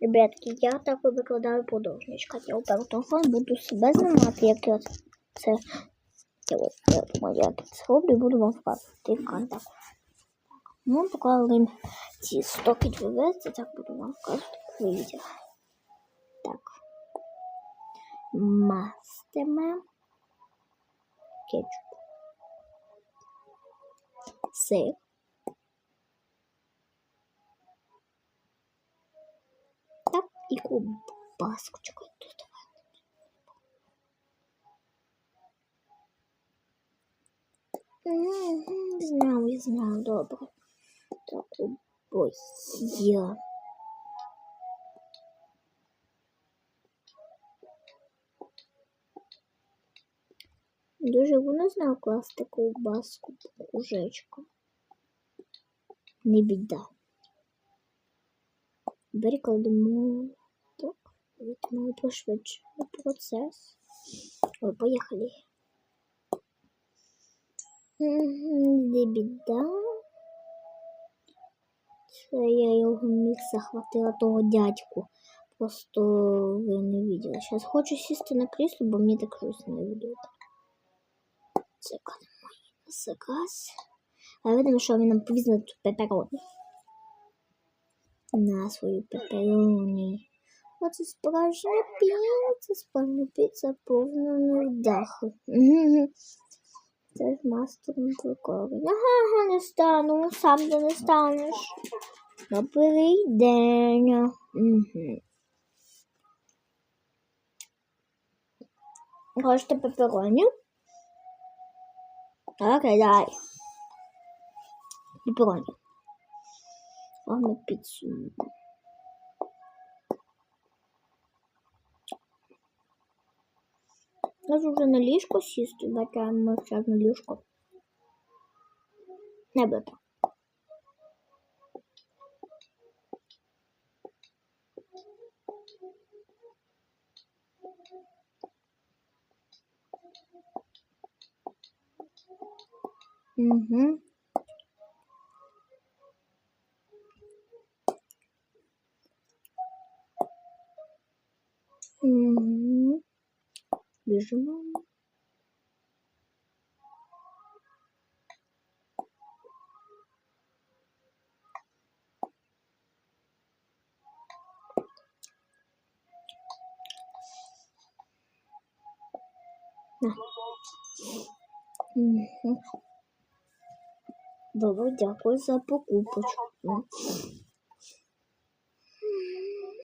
Ребятки, я так викладаю подовжничка. Я телефон буду себе знімати, як я це. Я от, я я це роблю, і буду вам вказувати в контакт. Ну, поки ці стоки вивести, так буду вам вказувати в відео. Так. Мастиме. Кетчуп. Сир. Так, ковбаску. Чекай, тут Знав, я знав, добре. Так, обоє. Дуже воно знав класти ковбаску по кружечку. Не біда. Перекладемо так, візьмемо пошвидшимо процес. Ой, поїхали. Мгм, Не біда. Це я його міг захватила того дядьку. Просто ви не бачили. Зараз хочу сісти на крісло, бо мені так щось не видно. Це мої заказ. А видимо, що він нам повізне тут пепероні. На свою пепероні. Оце справжня піца, справжня піца повна невдаху. Це ж мастером прикольно. Ага, ага, не стану, сам ти не станеш. Добрий день. Угу. Хочете пепероні? Окей, дай. Пепероні. Ладно, піцу. Можу вже на ліжко сісти, бачимо зараз на ліжко. Не буде. Угу. Угу. Біжимо. Добре, дякую за покупочку.